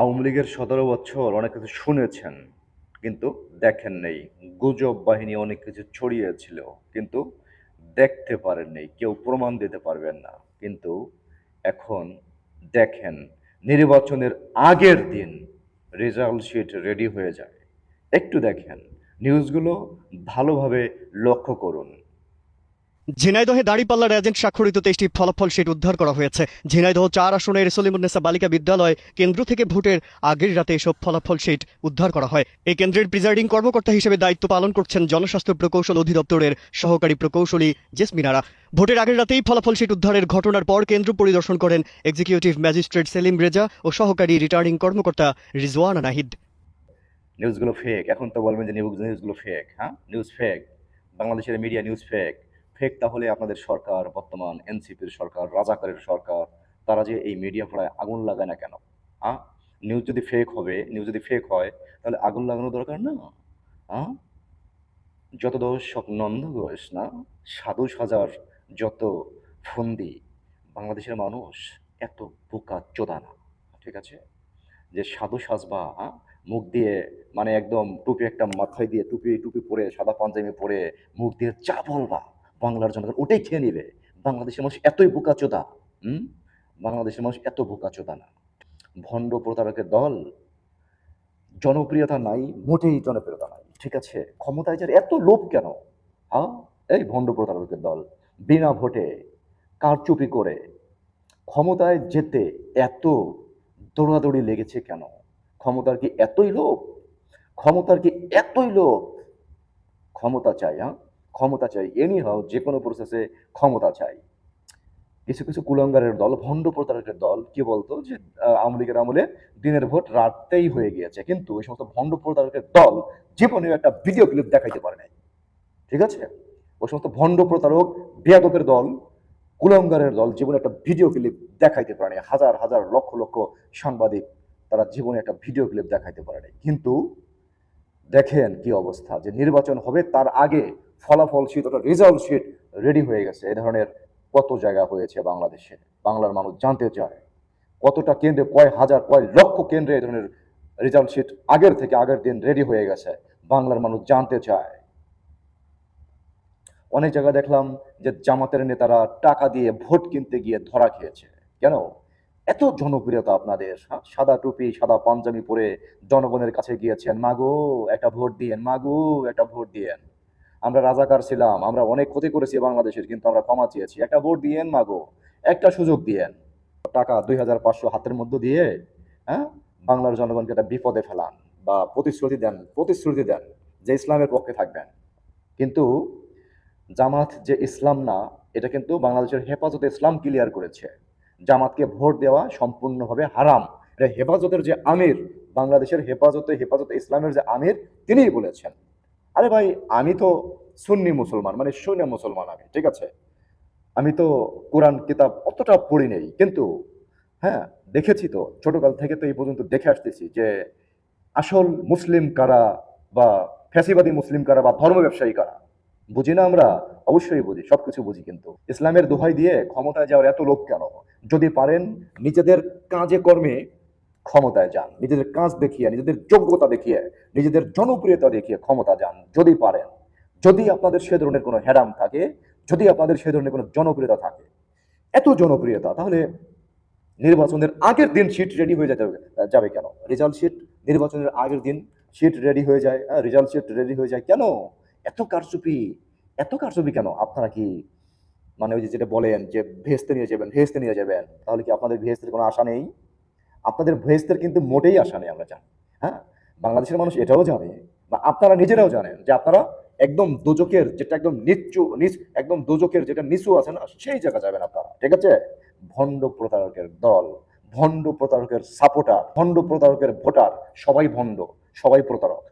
আওয়ামী লীগের সতেরো বছর অনেক কিছু শুনেছেন, কিন্তু দেখেন নেই। গুজব বাহিনী অনেক কিছু ছড়িয়েছিল, কিন্তু দেখতে পারেননি কেউ প্রমাণ দিতে পারবেন না। কিন্তু এখন দেখেন, নির্বাচনের আগের দিন রেজাল্ট শিট রেডি হয়ে যায়। একটু দেখেন, নিউজগুলো ভালোভাবে লক্ষ্য করুন। ঝিনাইদহে দাঁড়িপাল্লার এজেন্ট স্বাক্ষরিত তেইশটি ফলাফল শিট উদ্ধার করা হয়েছে। ঝিনাইদহ চার আসনের সলিমুন্নেসা বালিকা বিদ্যালয় কেন্দ্র থেকে ভোটের আগের রাতে এসব ফলাফল শিট উদ্ধার করা হয়। এই কেন্দ্রের প্রিজাইডিং কর্মকর্তা হিসেবে দায়িত্ব পালন করছেন জনস্বাস্থ্য প্রকৌশল অধিদপ্তরের সহকারী প্রকৌশলী জেসমিনারা। ভোটের আগের রাতেই ফলাফল শিট উদ্ধারের ঘটনার পর কেন্দ্র পরিদর্শন করেন এক্সিকিউটিভ ম্যাজিস্ট্রেট সেলিম রেজা ও সহকারী রিটার্নিং কর্মকর্তা রিজওয়ানা নাহিদ। নিউজগুলো ফেক এখন তো বলবেন যে নিউজগুলো ফেক হ্যাঁ? নিউজ ফেক বাংলাদেশের মিডিয়া নিউজ ফেক ফেক তাহলে আপনাদের সরকার, বর্তমান এনসিপির সরকার, রাজাকারের সরকার, তারা যে এই মিডিয়া পড়ায় আগুন লাগায় না কেন? হ্যাঁ নিউজ যদি ফেক হবে নিউজ যদি ফেক হয়, তাহলে আগুন লাগানো দরকার না? হ্যাঁ যত সব নন্দ ঘোষ না? সাধু সাজার যত ফন্দি, বাংলাদেশের মানুষ এত বোকা চোদা না, ঠিক আছে? যে সাধু সাজবা? মুখ দিয়ে মানে একদম টুপি একটা মাথায় দিয়ে টুপি টুপি পরে, সাদা পাঞ্জাবি পরে মুখ দিয়ে চা বলবা বাংলার জনগণ ওটাই খেয়ে নিবে। বাংলাদেশের মানুষ এতই বোকা চোদা হুম? বাংলাদেশের মানুষ এত বোকা চোদা না। ভণ্ড প্রতারকের দল জনপ্রিয়তা নাই, মোটেই জনপ্রিয়তা নাই, ঠিক আছে? ক্ষমতায় যার এত লোভ কেন? হ্যাঁ? এই ভণ্ড প্রতারকের দল, বিনা ভোটে, কারচুপি করে, ক্ষমতায় যেতে এত দৌড়াদৌড়ি লেগেছে কেন? ক্ষমতার কি এতই লোভ? ক্ষমতার কি এতই লোভ? ক্ষমতা চাই হ্যাঁ? ক্ষমতা চাই এনি হাও যে কোনো প্রসেসে ক্ষমতা চাই। কিছু কিছু কুলঙ্গারের দল, ভণ্ড প্রতারকের দল, কি বলতো? যে আওয়ামী লীগের আমলে দিনের ভোট রাতেই হয়ে গিয়েছে। কিন্তু এই সমস্ত ভণ্ড প্রতারকের দল জীবনেও একটা ভিডিও ক্লিপ দেখাইতে পারে নাই। ঠিক আছে? ওই সমস্ত ভণ্ড প্রতারক বেয়াদতের দল, কুলঙ্গারের দল জীবনে একটা ভিডিও ক্লিপ দেখাইতে পারে নাই। হাজার হাজার, লক্ষ লক্ষ সাংবাদিক তারা জীবনে একটা ভিডিও ক্লিপ দেখাইতে পারে নাই। কিন্তু দেখেন কি অবস্থা, যে নির্বাচন হবে তার আগে ফলাফল শীট অর্থাৎ রেজাল্ট শিট রেডি হয়ে গেছে। এ ধরনের কত জায়গা হয়েছে বাংলাদেশে? বাংলার মানুষ জানতে চায়। কতটা কেন্দ্রে, কয় হাজার, কয় লক্ষ কেন্দ্রে এ ধরনের রেজাল্ট শিট আগের থেকে আগের দিন রেডি হয়ে গেছে? বাংলার মানুষ জানতে চায়। অনেক জায়গায় দেখলাম যে জামাতের নেতারা টাকা দিয়ে ভোট কিনতে গিয়ে ধরা খেয়েছে। কেন? এত জনপ্রিয়তা আপনাদের হ্যাঁ? সাদা টুপি, সাদা পাঞ্জাবি পরে জনগণের কাছে গিয়েছেন, মাগো, একটা ভোট দিয়েন, মাগো, একটা ভোট দিয়েন। আমরা রাজাকার ছিলাম, আমরা অনেক ক্ষতি করেছি বাংলাদেশের, কিন্তু আমরা ক্ষমা চেয়েছি। একটা ভোট দিয়েন মাগো, একটা সুযোগ দিয়েন। টাকা দুই হাজার পাঁচশো হাতের মধ্যে দিয়ে হ্যাঁ বাংলার জনগণকে একটা বিপদে ফেলান বা প্রতিশ্রুতি দেন প্রতিশ্রুতি দেন যে ইসলামের পক্ষে থাকবেন। কিন্তু জামাত যে ইসলাম না, এটা কিন্তু বাংলাদেশের হেফাজতে ইসলাম ক্লিয়ার করেছে। জামাতকে ভোট দেওয়া সম্পূর্ণভাবে হারাম। হেফাজতের যে আমির, বাংলাদেশের হেফাজতে হেফাজতে ইসলামের যে আমির, তিনিই বলেছেন। আরে ভাই, আমি তো সুন্নি মুসলমান মানে শূন্য মুসলমান আমি, ঠিক আছে? আমি তো কোরআন কিতাব অতটা পড়ি নেই, কিন্তু হ্যাঁ দেখেছি তো, ছোটকাল থেকে তো এই পর্যন্ত দেখে আসতেছি যে আসল মুসলিম কারা বা ফ্যাসিবাদী মুসলিম কারা বা ধর্ম ব্যবসায়ী কারা? বুঝি না আমরা? অবশ্যই বুঝি, সবকিছু বুঝি কিন্তু। ইসলামের দোহাই দিয়ে ক্ষমতায় যাওয়ার এত লোক কেন? যদি পারেন, নিজেদের কাজে কর্মে ক্ষমতায় যান। নিজেদের কাজ দেখিয়ে, নিজেদের যোগ্যতা দেখিয়ে, নিজেদের জনপ্রিয়তা দেখিয়ে ক্ষমতা যান, যদি পারেন। যদি আপনাদের সে ধরনের কোনো হ্যাডাম থাকে, যদি আপনাদের সে ধরনের কোনো জনপ্রিয়তা থাকে। এত জনপ্রিয়তা, তাহলে নির্বাচনের আগের দিন সিট রেডি হয়ে যেতে যাবে কেন? রেজাল্ট শিট নির্বাচনের আগের দিন সিট রেডি হয়ে যায়। রেজাল্ট শিট রেডি হয়ে যায় কেন? এত কারচুপি এত কারচুপি কেন? আপনারা কি মানে ওই যেটা বলেন যে ভেস্তে নিয়ে যাবেন, ভেস্তে নিয়ে যাবেন, তাহলে কি আপনাদের ভেস্তের কোনো আশা নেই? আপনাদের ভেস্তের কিন্তু মোটেই আশা নেই আমরা জানি হ্যাঁ? বাংলাদেশের মানুষ এটাও জানে বা আপনারা নিজেরাও জানেন যে আপনারা একদম দোজকের যেটা একদম নিচু, নিচ, একদম দোজকের যেটা নিচু আছে না, সেই জায়গা যাবেন আপনারা, ঠিক আছে? ভণ্ড প্রতারকের দল, ভণ্ড প্রতারকের সাপোর্টার ভণ্ড প্রতারকের ভোটার সবাই ভণ্ড, সবাই প্রতারক।